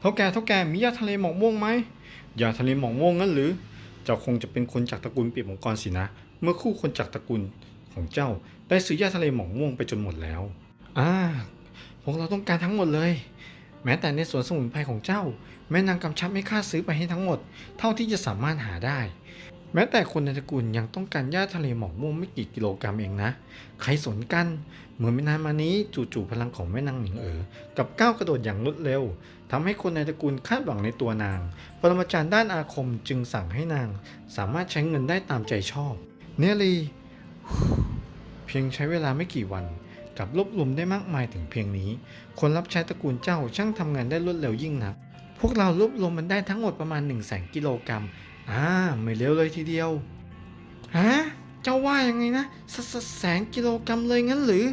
เท่าแก่เท่าแก่มียาทะเลหมอกม่วงไหมยาทะเลหมอกม่วงงั้นหรือ เจ้าคงจะเป็นคนจากตระกูลปีบมังกรสินะ เมื่อคู่คนจากตระกูลของเจ้าได้ซื้อยาทะเลหมอกม่วงไปจนหมดแล้วอ่าพวกเราต้องการทั้งหมดเลย แม้แต่ในสวนสมุนไพรของเจ้า แม่นางกำชับให้ข้าซื้อไปให้ทั้งหมด เท่าที่จะสามารถหาได้ แม้แต่คนในตระกูลยังต้องการหญ้าทะเลหมอกม่วงไม่กี่กิโลกรัมเองนะ ใครสนกัน เหมื่อไม่นานมานี้จู่ๆพลังของแม่นางหนิงเอ๋อกับก้าวกระโดดอย่างรวดเร็วทำให้คนในตระกูลคาดหวังในตัวนาง ปรมาจารย์ด้านอาคมจึงสั่งให้นาง สามารถใช้เงินได้ตามใจชอบ เนลีเพียงใช้เวลาไม่กี่วันกับรวบรวมได้มากมายถึงเพียงนี้ คนรับใช้ตระกูลเจ้าช่างทำงานได้รวดเร็วยิ่งนัก พวกเรารวบรวมมันได้ทั้งหมดประมาณ1 0 0 0 0แสนกิโลกรัม อ่าไม่เร็วเลยทีเดียวฮะเจ้าว่ายังไงนะสสแสนกิโลกรัมเลยงั้นหรือ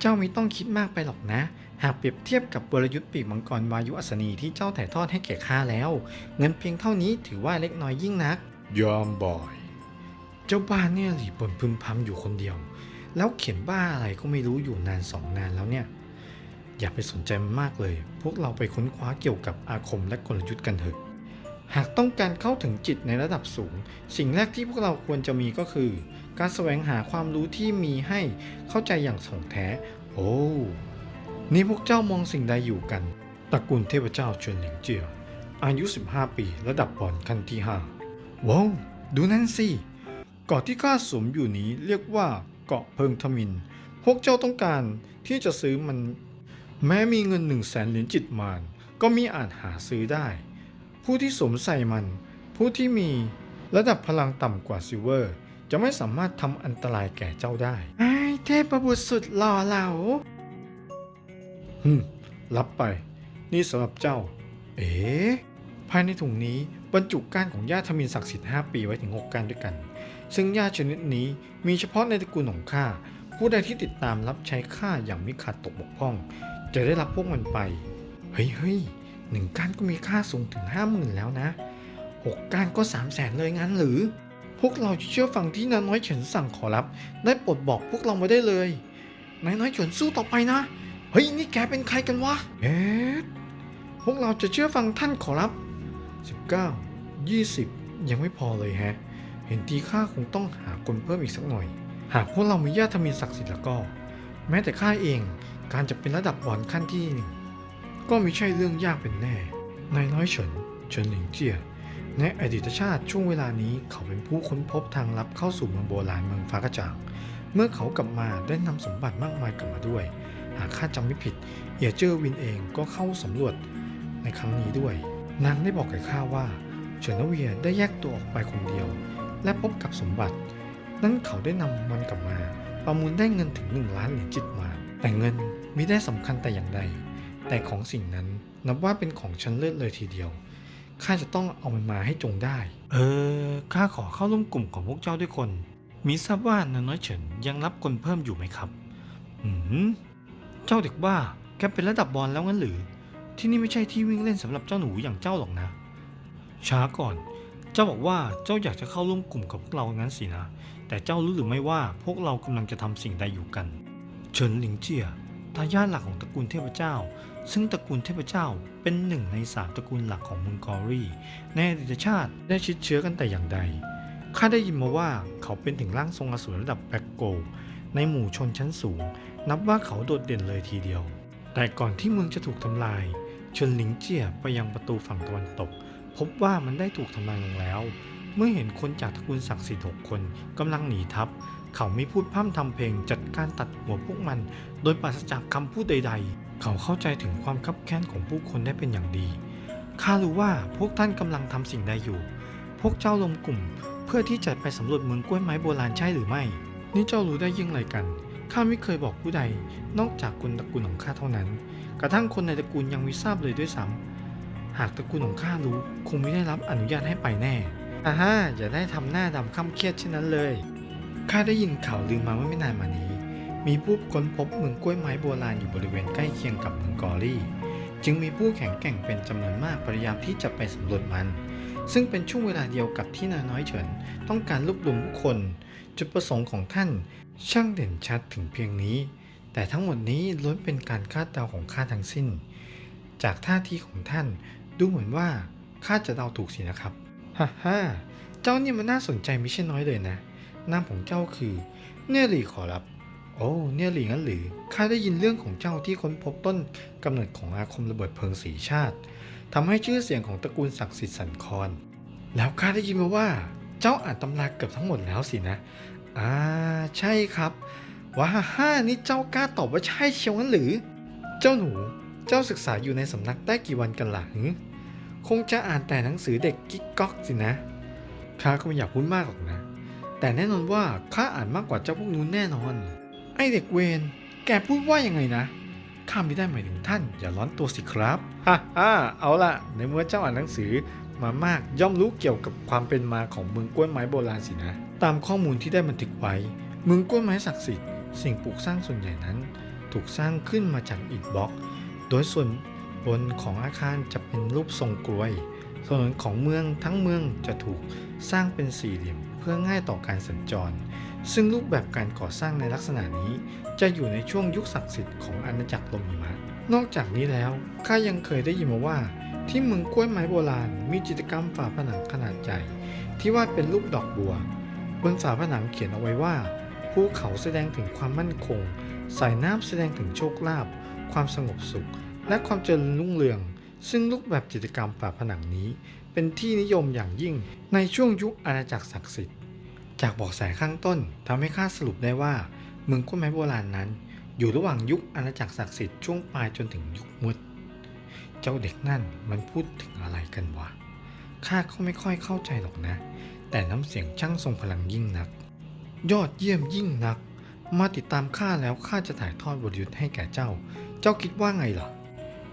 เจ้าไม่ต้องคิดมากไปหรอกนะ หากเปรียบเทียบกับกลยุทธ์ปีกมังกรวายุอัศนีที่เจ้าถ่ายทอดให้แก่ข้าแล้ว เงินเพียงเท่านี้ถือว่าเล็กน้อยยิ่งนัก ยอมบ่อย เจ้าบ้านเนี่ยหลีบ่นพึมพำอยู่คนเดียว แล้วเขียนบ้าอะไรก็ไม่รู้อยู่นานสองนานแล้วเนี่ย อย่าไปสนใจมันมากเลย พวกเราไปค้นคว้าเกี่ยวกับอาคมและกลยุทธ์กันเถอะ หากต้องการเข้าถึงจิตในระดับสูง สิ่งแรกที่พวกเราควรจะมีก็คือ การแสวงหาความรู้ที่มีให้เข้าใจอย่างถ่องแท้ โอ้นี่พวกเจ้ามองสิ่งใดอยู่กันตระกูลเทพเจ้าเฉินหลิงเจียอายุ 15 ปีระดับบอลขั้นที่5ว้าวดูนั่นสิเกาะที่ข้าสวมอยู่นี้เรียกว่าเกาะเพิงทมิน พวกเจ้าต้องการที่จะซื้อมัน แม้มีเงินหนึ่งแสนเหรียญจิตมานก็มีอาจหาซื้อได้ ผู้ที่สวมใส่มัน ผู้ที่มีระดับพลังต่ำกว่าซิลเวอร์ จะไม่สามารถทำอันตรายแก่เจ้าได้ไอ้เทพบุตรสุดหล่อเหลาฮึมรับไป นี่สำหรับเจ้า เอ๋ภายในถุงนี้บรรจุก้านของหญ้าทมินศักดิ์สิทธิ์5ปีไว้ถึง 6ก้านด้วยกัน ซึ่งหญ้าชนิดนี้มีเฉพาะในตระกูลของข้า ผู้ใดที่ติดตามรับใช้ข้าอย่างไม่ขาดตกบกพร่อง จะได้รับพวกมันไป เฮ้ยเฮ้ย หนึ่งก้านก็มีค่าสูงถึงห้าหมื่นแล้วนะหกก้านก็สามแสนเลยงั้นหรือ พวกเราจะเชื่อฟังที่นาน้อยเฉินสั่งขอรับ ได้โปรดบอกพวกเรามาได้เลย นายน้อยเฉินสู้ต่อไปนะ เฮ้ยนี่แกเป็นใครกันวะเอ๊ะพวกเราจะเชื่อฟังท่านขอรับ 19 20 ยังไม่พอเลยแฮะ เห็นทีข้าคงต้องหาคนเพิ่มอีกสักหน่อย หากพวกเรามีญาติมีศักดิ์สิทธิ์แล้วก็ แม้แต่ข้าเองการจะเป็นระดับบอลขั้นที่หนึ่ง ก็ไม่ใช่เรื่องยากเป็นแน่ นายน้อยเฉิน เฉินหลิงเจียในอดีตชาติช่วงเวลานี้เขาเป็นผู้ค้นพบทางลับเข้าสู่เมืองโบราณเมืองฟ้ากระจ่าง เมื่อเขากลับมาได้นำสมบัติมากมายกลับมาด้วย หากข้าจำไม่ผิด เอียเจอร์วินเองก็เข้าสำรวจในครั้งนี้ด้วย นางได้บอกกับข้าว่า เฉินเวียได้แยกตัวออกไปคนเดียว และพบกับสมบัติ นั้นเขาได้นำมันกลับมา ประมูลได้เงินถึงหนึ่งล้านเหรียญจิตมา แต่เงินมิได้สำคัญแต่อย่างใด แต่ของสิ่งนั้นนับว่าเป็นของชั้นเลิศเลยทีเดียว ข้าจะต้องเอามันมาให้จงได้ เออ ข้าขอเข้าร่วมกลุ่มของพวกเจ้าด้วยคน มีทราบว่านาน้อยเฉินยังรับคนเพิ่มอยู่ไหมครับ อืม เจ้าเด็กบ้า แกเป็นระดับบอลแล้วงั้นหรือ ที่นี่ไม่ใช่ที่วิ่งเล่นสำหรับเจ้าหนูอย่างเจ้าหรอกนะ ช้าก่อน เจ้าบอกว่าเจ้าอยากจะเข้าร่วมกลุ่มกับพวกเรางั้นสินะ แต่เจ้ารู้หรือไม่ว่าพวกเรากำลังจะทำสิ่งใดอยู่กัน เฉินหลิงเจียทายาทหลักของตระกูลเทพเจ้า ซึ่งตระกูลเทพเจ้าเป็นหนึ่งในสามตระกูลหลักของเมืองกอรี่ในอดีตชาติได้ชิดเชื้อกันแต่อย่างใด ข้าได้ยินมาว่าเขาเป็นถึงร่างทรงอสูรระดับแบ็กโกลในหมู่ชนชั้นสูง นับว่าเขาโดดเด่นเลยทีเดียว แต่ก่อนที่เมืองจะถูกทำลายเฉินหลิงเจียไปยังประตูฝั่งตะวันตก พบว่ามันได้ถูกทำลายลงแล้ว เมื่อเห็นคนจากตระกูลศักดิ์สิทธิ์หกคนกำลังหนีทัพ เขาไม่พูดพร่ำทำเพลงจัดการตัดหัวพวกมัน โดยปราศจากคำพูดใด ๆ เขาเข้าใจถึงความคับแค้นของผู้คนได้เป็นอย่างดี ข้ารู้ว่าพวกท่านกำลังทำสิ่งใดอยู่ พวกเจ้ารวมกลุ่ม เพื่อที่จะไปสำรวจเมืองกล้วยไม้โบราณใช่หรือไม่ นี่เจ้ารู้ได้ยิ่งไรกัน ข้าไม่เคยบอกผู้ใด นอกจากคนตระกูลของข้าเท่านั้น กระทั่งคนในตระกูลยังไม่ทราบเลยด้วยซ้ำหากตระกูลของข้ารู้ คงไม่ได้รับอนุญาตให้ไปแน่อาฮะอย่าได้ทำหน้าดำค่ำเครียดเช่นนั้นเลย ข้าได้ยินข่าวลือมาเมื่อไม่นานมานี้ มีผู้ค้นพบเมืองกล้วยไม้โบราณอยู่บริเวณใกล้เคียงกับเมืองกอรี่ จึงมีผู้แข็งแกร่งเป็นจำนวนมากพยายามที่จะไปสำรวจมัน ซึ่งเป็นช่วงเวลาเดียวกับที่นาน้อยเฉินต้องการรวบรวมผู้คน จุดประสงค์ของท่านช่างเด่นชัดถึงเพียงนี้ แต่ทั้งหมดนี้ล้วนเป็นการคาดเดาของข้าทั้งสิ้น จากท่าทีของท่านดูเหมือนว่าข้าจะเดาถูกสินะครับฮ่าฮ่าเจ้านี่มันน่าสนใจไม่ใช่น้อยเลยนะนามของเจ้าคือเนียหลีขอรับ โอ้เนี่ยหลีงั้นหรือข้าได้ยินเรื่องของเจ้าที่ค้นพบต้นกำเนิดของอาคมระเบิดเพลิงสีชาติทำให้ชื่อเสียงของตระกูลศักดิ์สิทธิ์สันคอนแล้วข้าได้ยินมาว่า เจ้าอ่านตำราเกือบทั้งหมดแล้วสินะอ่าใช่ครับว้าฮ่านี่เจ้ากล้าตอบว่าใช่เชียวงั้นหรือ เจ้าหนูเจ้าศึกษาอยู่ในสำนักได้กี่วันกันล่ะหึคงจะอ่านแต่หนังสือเด็กกิ๊กก๊อกสินะข้าก็ไม่อยากพูดมากหรอกนะ แต่แน่นอนว่าข้าอ่านมากกว่าเจ้าพวกนู้นแน่นอน ไอเด็กเวนแกพูดว่ายังไงนะข้าไม่ได้หมายถึงท่าน อย่าร้อนตัวสิครับฮ่าฮ่าเอาล่ะในเมื่อเจ้าอ่านหนังสือมามากย่อมรู้เกี่ยวกับความเป็นมาของเมืองกล้วยไม้โบราณสินะ ตามข้อมูลที่ได้บันทึกไว้ เมืองกล้วยไม้ศักดิ์สิทธิ์สิ่งปลูกสร้างส่วนใหญ่นั้น ถูกสร้างขึ้นมาจากอิฐบล็อก โดยส่วนบนของอาคารจะเป็นรูปทรงกลวย ส่วนของเมืองทั้งเมืองจะถูกสร้างเป็นสี่เหลี่ยม เพื่อง่ายต่อการสัญจร ซึ่งรูปแบบการก่อสร้างในลักษณะนี้จะอยู่ในช่วงยุคศักดิ์สิทธิ์ของอาณาจักรลมหิมะ นอกจากนี้แล้วข้ายังเคยได้ยินมาว่า ที่เมืองกล้วยไม้โบราณมีจิตรกรรมฝาผนังขนาดใหญ่ที่วาดเป็นรูปดอกบัว บนฝาผนังเขียนเอาไว้ว่า ภูเขาแสดงถึงความมั่นคง สายน้ำแสดงถึงโชคลาภความสงบสุข และความเจริญรุ่งเรือง ซึ่งรูปแบบจิตรกรรมฝาผนังนี้ เป็นที่นิยมอย่างยิ่งในช่วงยุคอาณาจักรศักดิ์สิทธิ์ จากบอกแสข้างต้นทำให้ข้าสรุปได้ว่าเมืองกล้วยไม้โบราณนั้น อยู่ระหว่างยุคอาณาจักรศักดิ์สิทธิ์ช่วงปลายจนถึงยุคมืดเจ้าเด็กนั่นมันพูดถึงอะไรกันวะข้าก็ไม่ค่อยเข้าใจหรอกนะ แต่น้ำเสียงช่างทรงพลังยิ่งนัก ยอดเยี่ยมยิ่งนัก มาติดตามข้าแล้วข้าจะถ่ายทอดบทยุทธ์ให้แก่เจ้า เจ้าคิดว่าไงเหรอ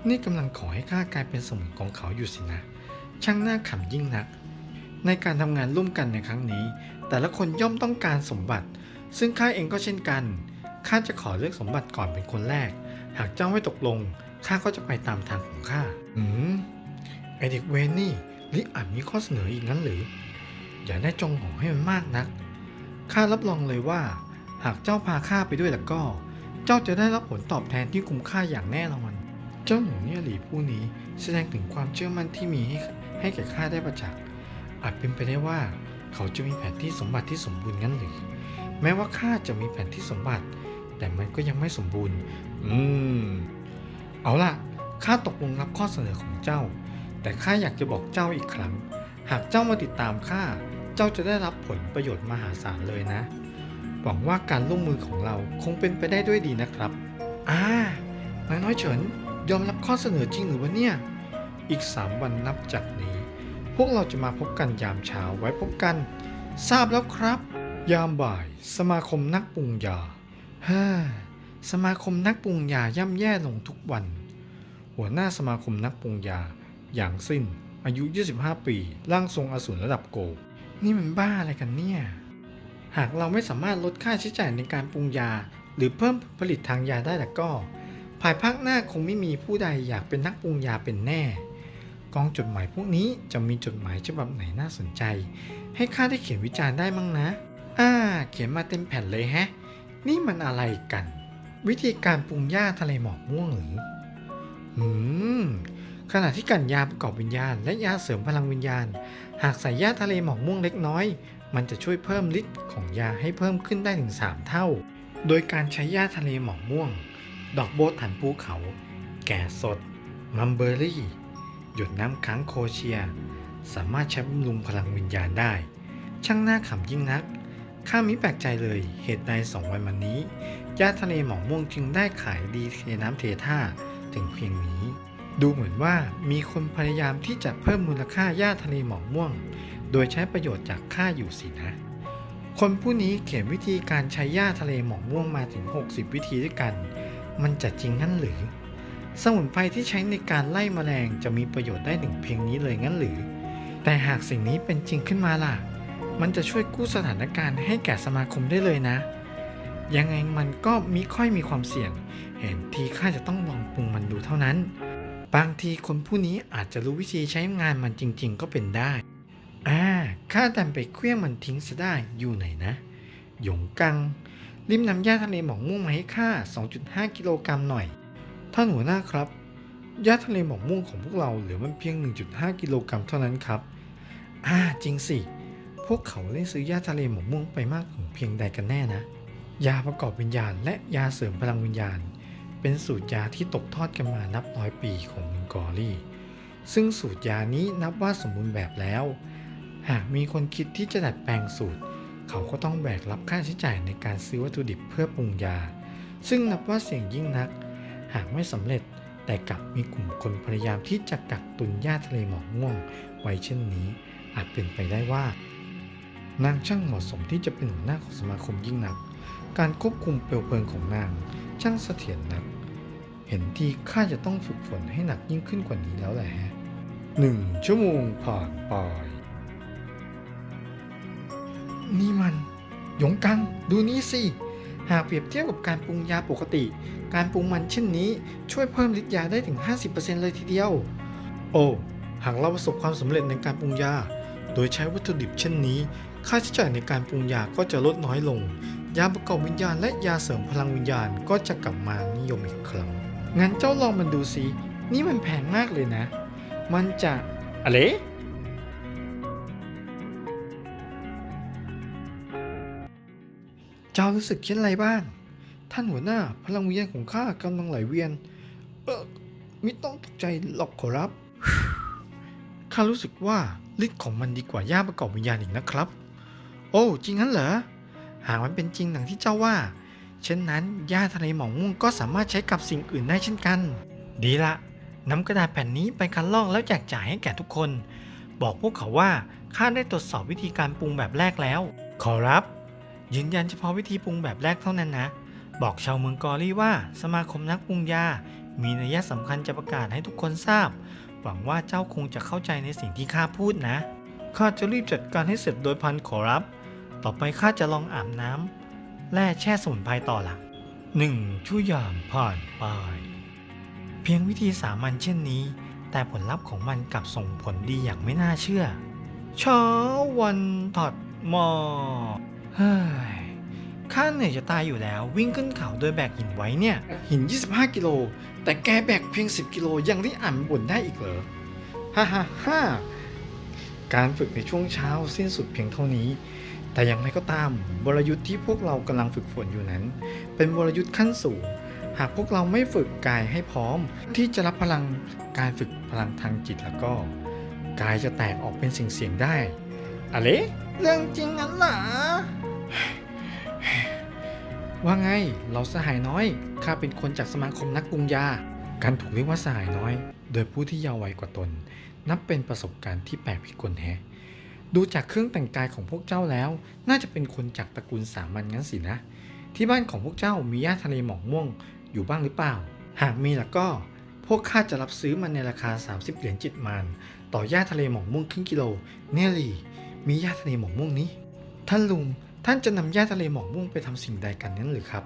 นี่กำลังขอให้ข้ากลายเป็นสมุนของเขาอยู่สินะ ช่างน่าขำยิ่งนัก ในการทำงานร่วมกันในครั้งนี้ แต่ละคนย่อมต้องการสมบัติ ซึ่งข้าเองก็เช่นกัน ข้าจะขอเลือกสมบัติก่อนเป็นคนแรก หากเจ้าไม่ตกลง ข้าก็จะไปตามทางของข้า อืม ไอเด็กเวนนี่ลิอาจมีข้อเสนออีกงั้นหรือ อย่าได้จงหองให้มันมากนัก ข้ารับรองเลยว่า หากเจ้าพาข้าไปด้วยแล้วก็ เจ้าจะได้รับผลตอบแทนที่คุ้มค่าอย่างแน่นอน เจ้าหนูเนี่ยหลีผู้นี้แสดงถึงความเชื่อมั่นที่มีให้ให้แก่ข้าได้ประจักษ์อาจเป็นไปได้ว่าเขาจะมีแผนที่สมบัติที่สมบูรณ์งั้นหรือ แม้ว่าข้าจะมีแผนที่สมบัติ แต่มันก็ยังไม่สมบูรณ์ อืม เอาล่ะ ข้าตกลงรับข้อเสนอของเจ้า แต่ข้าอยากจะบอกเจ้าอีกครั้ง หากเจ้ามาติดตามข้า เจ้าจะได้รับผลประโยชน์มหาศาลเลยนะ หวังว่าการร่วมมือของเราคงเป็นไปได้ด้วยดีนะครับ อ่านายน้อยเฉิน ยอมรับข้อเสนอจริงหรือวะเนี่ย อีกสามวันนับจากนี้ พวกเราจะมาพบกันยามเช้าไว้พบกัน ทราบแล้วครับ ยามบ่าย สมาคมนักปรุงยาฮ่าสมาคมนักปรุงยาย่ำแย่ลงทุกวัน หัวหน้าสมาคมนักปรุงยา อย่างสิ้น อายุ 25 ปี ร่างทรงอสูรระดับโกลนี่มันบ้าอะไรกันเนี่ย หากเราไม่สามารถลดค่าใช้จ่ายในการปรุงยา หรือเพิ่มผลิตทางยาได้แล้วก็ ภายภาคหน้าคงไม่มีผู้ใดอยากเป็นนักปรุงยาเป็นแน่ กองจดหมายพวกนี้จะมีจดหมายฉบับไหนน่าสนใจ ให้ข้าได้เขียนวิจารณ์ได้มั้งนะ อ่า เขียนมาเต็มแผ่นเลยแฮะ นี่มันอะไรกัน วิธีการปรุงหญ้าทะเลหมอกม่วงหรืออืมขณะที่กันยาประกอบวิญญาณ และยาเสริมพลังวิญญาณ หากใส่หญ้าทะเลหมอกม่วงเล็กน้อย มันจะช่วยเพิ่มฤทธิ์ของยาให้เพิ่มขึ้นได้ถึง 3 เท่า โดยการใช้หญ้าทะเลหมอกม่วง ดอกโบวถันภูเขา แก่สด มัมเบอรี่ หยดน้ำค้างโคเชีย สามารถใช้บำรุงพลังวิญญาณได้ ช่างน่าขำยิ่งนัก ข้ามิแปลกใจเลยเหตุใดสองวันมานี้หญ้าทะเลหมอกม่วงจึงได้ขายดีเทน้ำเทท่าถึงเพียงนี้ ดูเหมือนว่ามีคนพยายามที่จะเพิ่มมูลค่าหญ้าทะเลหมอกม่วง โดยใช้ประโยชน์จากข้าอยู่สินะ คนผู้นี้เขียนวิธีการใช้หญ้าทะเลหมอกม่วงมาถึง 60 วิธีด้วยกัน มันจะจริงงั้นหรือ สมุนไพรที่ใช้ในการไล่แมลงจะมีประโยชน์ได้ถึงเพียงนี้เลยงั้นหรือ แต่หากสิ่งนี้เป็นจริงขึ้นมาล่ะ มันจะช่วยกู้สถานการณ์ให้แก่สมาคมได้เลยนะ ยังไงมันก็มิค่อยมีความเสี่ยง เห็นทีข้าจะต้องลองปรุงมันดูเท่านั้น บางทีคนผู้นี้อาจจะรู้วิธีใช้งานมันจริง ๆ ก็เป็นได้ อ่าข้าดันไปเคลี้ยงมันทิ้งซะได้อยู่ไหนนะ หยงกัง ริมนำหญ้าทะเลหมอกม่วงมาให้ข้า 2.5 กิโลกรัมหน่อย ท่านหัวหน้าครับ หญ้าทะเลหมอกม่วงของพวกเราเหลือมันเพียง 1.5 กิโลกรัมเท่านั้นครับ อ่าจริงสิ พวกเขาได้ซื้อหญ้าทะเลหมอกม่วงไปมากถึงเพียงใดกันแน่นะ ยาประกอบวิญญาณ และยาเสริมพลังวิญญาณ เป็นสูตรยาที่ตกทอดกันมานับร้อยปีของมืองกอรี่ ซึ่งสูตรยานี้นับว่าสมบูรณ์แบบแล้ว หากมีคนคิดที่จะดัดแปลงสูตร เขาก็ต้องแบกรับค่าใช้จ่ายในการซื้อวัตถุดิบเพื่อปรุงยา ซึ่งนับว่าเสี่ยงยิ่งนัก หากไม่สำเร็จแต่กลับมีกลุ่มคนพยายามที่จะกักตุนหญ้าทะเลหมอกม่วง ไว้เช่นนี้ อาจเป็นไปได้ว่า นางช่างเหมาะสมที่จะเป็นหัวหน้าของสมาคมยิ่งนัก การควบคุมเปลวเพลิงของนางช่างเสถียรนัก เห็นทีข้าจะต้องฝึกฝนให้หนักยิ่งขึ้นกว่านี้แล้วแหละหนึ่งชั่วโมงผ่านไป นี่มัน หยงกัง ดูนี่สิ หากเปรียบเทียบกับการปรุงยาปกติ การปรุงมันเช่นนี้ช่วยเพิ่มฤทธิ์ยาได้ถึง 50%เลยทีเดียว โอ้ หากเราประสบความสำเร็จในการปรุงยา โดยใช้วัตถุดิบเช่นนี้ ค่าใช้จ่ายในการปรุงยาก็จะลดน้อยลง ยาประกอบวิญญาณและยาเสริมพลังวิญญาณก็จะกลับมานิยมอีกครั้ง งั้นเจ้าลองมันดูสิ นี่มันแพงมากเลยนะ มันจะอะไร เจ้ารู้สึกเช่นไรบ้าง ท่านหัวหน้าพลังวิญญาณของข้ากำลังไหลเวียน เออไม่ต้องตกใจหรอกขอรับข้ารู้สึกว่าฤทธิ์ของมันดีกว่าย่าประกอบวิญญาณอีกนะครับ โอ้จริงงั้นเหรอหากมันเป็นจริงดังที่เจ้าว่า เช่นนั้นหญ้าทะเลหมอกม่วงก็สามารถใช้กับสิ่งอื่นได้เช่นกัน ดีละนำกระดาษแผ่นนี้ไปคัดลอกแล้วแจกจ่ายให้แก่ทุกคน บอกพวกเขาว่าข้าได้ตรวจสอบวิธีการปรุงแบบแรกแล้ว ขอรับ ยืนยันเฉพาะวิธีปรุงแบบแรกเท่านั้นนะ บอกชาวเมืองกอรี่ว่าสมาคมนักปรุงยา มีนัยสำคัญจะประกาศให้ทุกคนทราบ หวังว่าเจ้าคงจะเข้าใจในสิ่งที่ข้าพูดนะ ข้าจะรีบจัดการให้เสร็จโดยพันขอรับ ต่อไปข้าจะลองอาบน้ำแร่แช่สมุนไพรต่อละหนึ่งชั่วยามผ่านไป เพียงวิธีสามัญเช่นนี้ แต่ผลลัพธ์ของมันกลับส่งผลดีอย่างไม่น่าเชื่อ เช้าวันถัดมา ฮ้ยข้าเหนื่อยจะตายอยู่แล้ว วิ่งขึ้นเขาโดยแบกหินไว้เนี่ย หิน 25 กิโล แต่แกแบกเพียง 10 กิโลยังได้อ่านบ่นได้อีกเหรอฮ่าฮ่าฮ่าการฝึกในช่วงเช้าสิ้นสุดเพียงเท่านี้ แต่อย่างไรก็ตามวรยุทธ์ที่พวกเรากำลังฝึกฝนอยู่นั้น เป็นวรยุทธ์ขั้นสูง หากพวกเราไม่ฝึกกายให้พร้อม ที่จะรับพลังการฝึกพลังทางจิตแล้วก็ กายจะแตกออกเป็นสิ่งเสียงๆได้อะไรเรื่องจริงงั้นเหรอ ว่าไงเราสหายน้อย ข้าเป็นคนจากสมาคมนักปรุงยา การถูกเรียกว่าสหายน้อย โดยผู้ที่เยาว์วัยกว่าตน นับเป็นประสบการณ์ที่แปลกผิดคนแฮะ ดูจากเครื่องแต่งกายของพวกเจ้าแล้ว น่าจะเป็นคนจากตระกูลสามัญงั้นสินะ ที่บ้านของพวกเจ้ามีหญ้าทะเลหมอกม่วงอยู่บ้างหรือเปล่า หากมีแล้วก็ พวกข้าจะรับซื้อมันในราคา 30 เหรียญจิตมาน ต่อหญ้าทะเลหมอกม่วงครึ่งกิโล เนลลี่ มีหญ้าทะเลหมอกม่วงนี้ ท่านลุง ท่านจะนำหญ้าทะเลหมอกม่วงไปทำสิ่งใดกันนั้นหรือครับ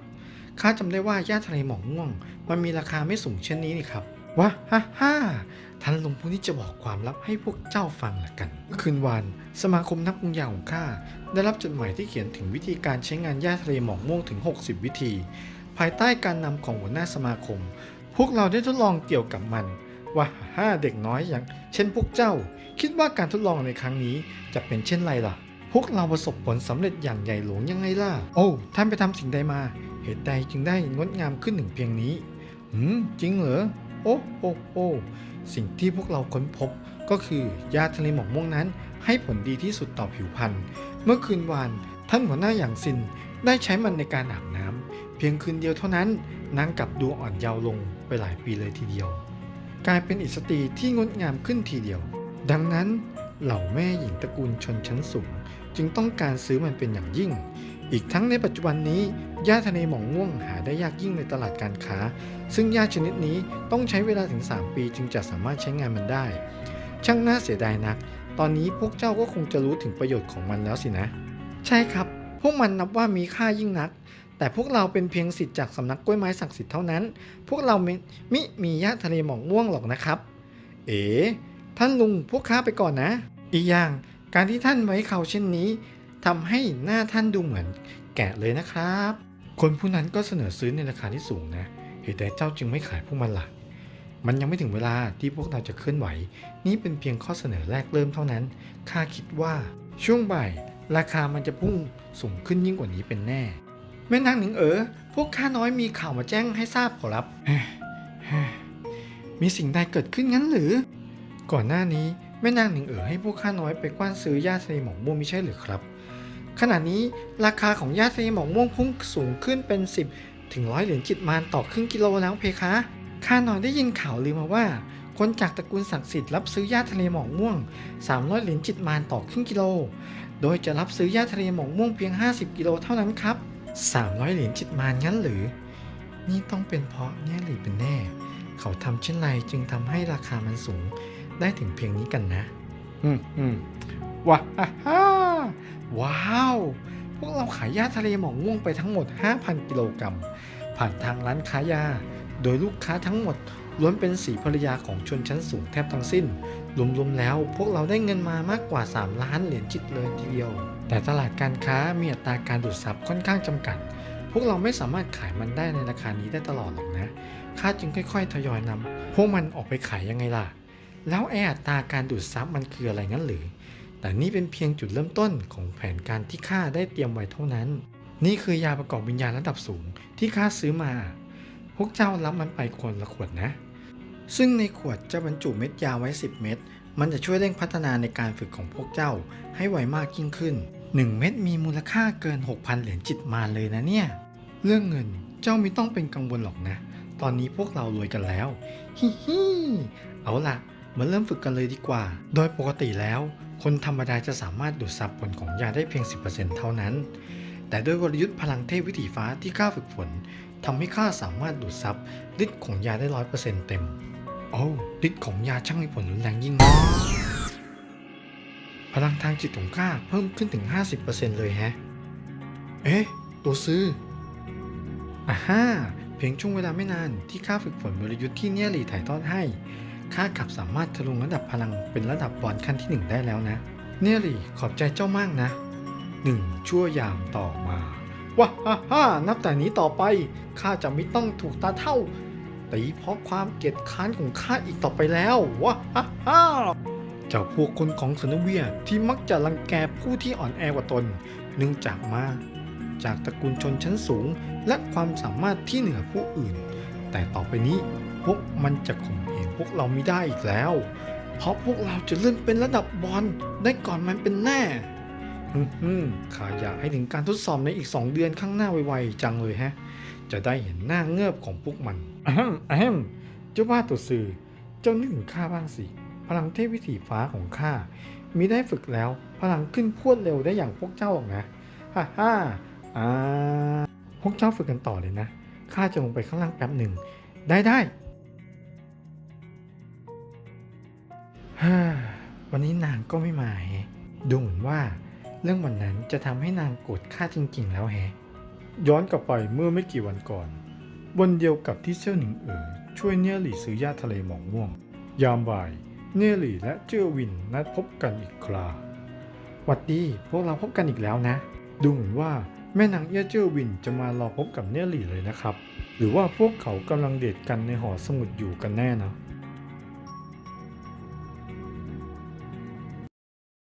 ข้าจำได้ว่าหญ้าทะเลหมอกม่วง มันมีราคาไม่สูงเช่นนี้นี่ครับว้าฮ่าฮ่าท่านลุงผู้นี้จะบอกความลับให้พวกเจ้าฟังละกันเมื่อคืนวาน สมาคมนักปรุงยาของข้าได้รับจดหมายที่เขียนถึงวิธีการใช้งานหญ้าทะเลหมอกม่วงถึง 60 วิธี ภายใต้การนำของหัวหน้าสมาคม พวกเราได้ทดลองเกี่ยวกับมันว่าห้าเด็กน้อยอย่าง เช่นพวกเจ้า คิดว่าการทดลองในครั้งนี้จะเป็นเช่นไรล่ะ พวกเราประสบผลสำเร็จอย่างใหญ่หลวงยังไงล่ะ โอ้ ท่านไปทำสิ่งใดมา เหตุใดจึงได้งดงามขึ้นถึงเพียงนี้หืม จริงเหรอ โอ้โอ้โอ้ สิ่งที่พวกเราค้นพบก็คือยาทะเลหมอกม่วงนั้น ให้ผลดีที่สุดต่อผิวพรรณ เมื่อคืนวานท่านหัวหน้าอย่างซินได้ใช้มันในการอาบน้ำเพียงคืนเดียวเท่านั้นนางกลับดูอ่อนเยาว์ลงไปหลายปีเลยทีเดียว กลายเป็นอิสตรีที่งดงามขึ้นทีเดียว ดังนั้นเหล่าแม่หญิงตระกูลชนชั้นสูง จึงต้องการซื้อมันเป็นอย่างยิ่ง อีกทั้งในปัจจุบันนี้หญ้าทะเลหมองม่วงหาได้ยากยิ่งในตลาดการค้า ซึ่งหญ้าชนิดนี้ต้องใช้เวลาถึง 3 ปีจึงจะสามารถใช้งานมันได้ ช่างน่าเสียดายนัก ตอนนี้พวกเจ้าก็คงจะรู้ถึงประโยชน์ของมันแล้วสินะ ใช่ครับ พวกมันนับว่ามีค่ายิ่งนักแต่พวกเราเป็นเพียงสิทธิ์จากสำนักกล้วยไม้ศักดิ์สิทธิ์เท่านั้น พวกเราไม่มิมีหญ้าทะเลหมอกม่วงหรอกนะครับ เอ๋ ท่านลุงพวกข้าไปก่อนนะ อีกอย่าง การที่ท่านไว้เขาเช่นนี้ทำให้หน้าท่านดูเหมือนแกะเลยนะครับ คนผู้นั้นก็เสนอซื้อในราคาที่สูงนะ เหตุใดเจ้าจึงไม่ขายพวกมันล่ะ มันยังไม่ถึงเวลาที่พวกเราจะเคลื่อนไหว นี่เป็นเพียงข้อเสนอแรกเริ่มเท่านั้น ข้าคิดว่า ช่วงบ่าย ราคามันจะพุ่งสูงขึ้นยิ่งกว่านี้เป็นแน่ แม่นางหนิงเอ๋อ พวกข้าน้อยมีข่าวมาแจ้งให้ทราบขอรับ มีสิ่งใดเกิดขึ้นงั้นหรือ ก่อนหน้านี้ แม่นางหนิงเอ๋อให้พวกข้าน้อยไปกว้านซื้อหญ้าทะเลหมอกม่วงไม่ใช่หรือครับ ขณะนี้ราคาของหญ้าทะเลหมอกม่วงพุ่งสูงขึ้นเป็น 10 ถึงร้อยเหรียญจิตมารต่อครึ่งกิโลแล้วเพคะ ข้าน้อยได้ยินข่าวลือมาว่า คนจากตระกูลศักดิ์สิทธิ์รับซื้อหญ้าทะเลหมอกม่วง 300 เหรียญจิตมารต่อครึ่งกิโล โดยจะรับซื้อหญ้าทะเลหมอกม่วงเพียง 50 กิโลเท่านั้นครับ 300 เหรียญจิตมารงั้นหรือ นี่ต้องเป็นเพราะเนี่ยหรือเป็นแน่ เขาทำเช่นไรจึงทำให้ราคามันสูง ได้ถึงเพียงนี้กันนะ อืมอืมว้าฮ่าฮ่าว้าว พวกเราขายหญ้าทะเลหมอกม่วงไปทั้งหมด 5,000 กิโลกรัม ผ่านทางร้านค้ายา โดยลูกค้าทั้งหมดล้วนเป็นสีภรรยาของชนชั้นสูงแทบทั้งสิ้น รวมๆแล้วพวกเราได้เงินมามากกว่า 3 ล้านเหรียญจิตเลยทีเดียว แต่ตลาดการค้ามีอัตราการดูดซับค่อนข้างจำกัด พวกเราไม่สามารถขายมันได้ในราคานี้ได้ตลอดหรอกนะ ข้าจึงค่อยๆ ทยอยนำพวกมันออกไปขายยังไงล่ะ แล้วไออัตราการดูดซับมันคืออะไรงั้นหรือ แต่นี่เป็นเพียงจุดเริ่มต้นของแผนการที่ข้าได้เตรียมไว้เท่านั้น นี่คือยาประกอบวิญญาณระดับสูงที่ข้าซื้อมา พวกเจ้ารับมันไปคนละขวดนะ ซึ่งในขวดจะบรรจุเม็ดยาไว้ 10 เม็ด มันจะช่วยเร่งพัฒนาในการฝึกของพวกเจ้าให้ไวมากยิ่งขึ้น 1 เม็ดมีมูลค่าเกิน 6,000 เหรียญจิตมาเลยนะเนี่ย เรื่องเงินเจ้าไม่ต้องเป็นกังวลหรอกนะ ตอนนี้พวกเรารวยกันแล้ว ฮิฮิเอาล่ะ มาเริ่มฝึกกันเลยดีกว่า โดยปกติแล้ว คนธรรมดาจะสามารถดูดซับผลของยาได้เพียง 10%เท่านั้น แต่ด้วยวรยุทธ์พลังเทพวิถีฟ้าที่ข้าฝึกฝนทำให้ข้าสามารถดูดซับฤทธิ์ของยาได้ร้อยเปอร์เซ็นต์เต็ม โอ้ฤทธิ์ของยาช่างมีผลรุนแรงยิ่งนักพลังทางจิตของข้าเพิ่มขึ้นถึง 50%เลยแฮะ เอ๊ะ ตัวซื้ออ่าฮ่าเพียงช่วงเวลาไม่นานที่ข้าฝึกฝนวรยุทธ์ที่เนี่ยหลีถ่ายทอดให้ ข้ากลับสามารถทะลุระดับพลังเป็นระดับบอลขั้นที่หนึ่งได้แล้วนะ เนี่ยลีขอบใจเจ้ามากนะหนึ่งชั่วยามต่อมาว้าฮ่าฮ่านับแต่นี้ต่อไปข้าจะไม่ต้องถูกตาเท่าตีเพราะความเกลียดค้านของข้าอีกต่อไปแล้วว้าฮ่าฮ่าเจ้าพวกคนของสนเวียที่มักจะรังแกผู้ที่อ่อนแอกว่าตน เนื่องจากมาจากตระกูลชนชั้นสูงและความสามารถที่เหนือผู้อื่น แต่ต่อไปนี้ พวกมันจะข่มเหงพวกเราไม่ได้อีกแล้ว เพราะพวกเราจะเลื่อนเป็นระดับบอลได้ก่อนมันเป็นแน่ฮึมข้าอยากให้ถึงการทดสอบในอีก2เดือนข้างหน้าไวๆจังเลยฮะ จะได้เห็นหน้าเงือบของพวกมันอะฮัมอะฮัมเจ้าว่าตัวสื่อ เจ้านึกถึงข้าบ้างสิ พลังเทพวิถีฟ้าของข้า มีได้ฝึกแล้ว พลังขึ้นพรวดเร็วได้อย่างพวกเจ้าหรอกนะ ฮ่าฮ่าอ่าพวกเจ้าฝึกกันต่อเลยนะ ข้าจะลงไปข้างล่างแป๊บหนึ่ง ได้ได้ ฮ่าวันนี้นางก็ไม่มาแฮะดูเหมือนว่า เรื่องวันนั้นจะทำให้นางโกรธข้าจริงๆแล้วแฮะย้อนกลับไปเมื่อไม่กี่วันก่อน วันเดียวกับที่เซี่ยวหนิงเอ๋อช่วยเนียหลี่ซื้อยาทะเลหมอกม่วง ยามบ่าย เนียหลี่และเจ้อวินนัดพบกันอีกคราหวัดดีพวกเราพบกันอีกแล้วนะ ดูเหมือนว่าแม่นางเอี้ยเจ้อวินจะมารอพบกับเนียหลี่เลยนะครับ หรือว่าพวกเขากำลังเดทกันในหอสมุดอยู่กันแน่นะ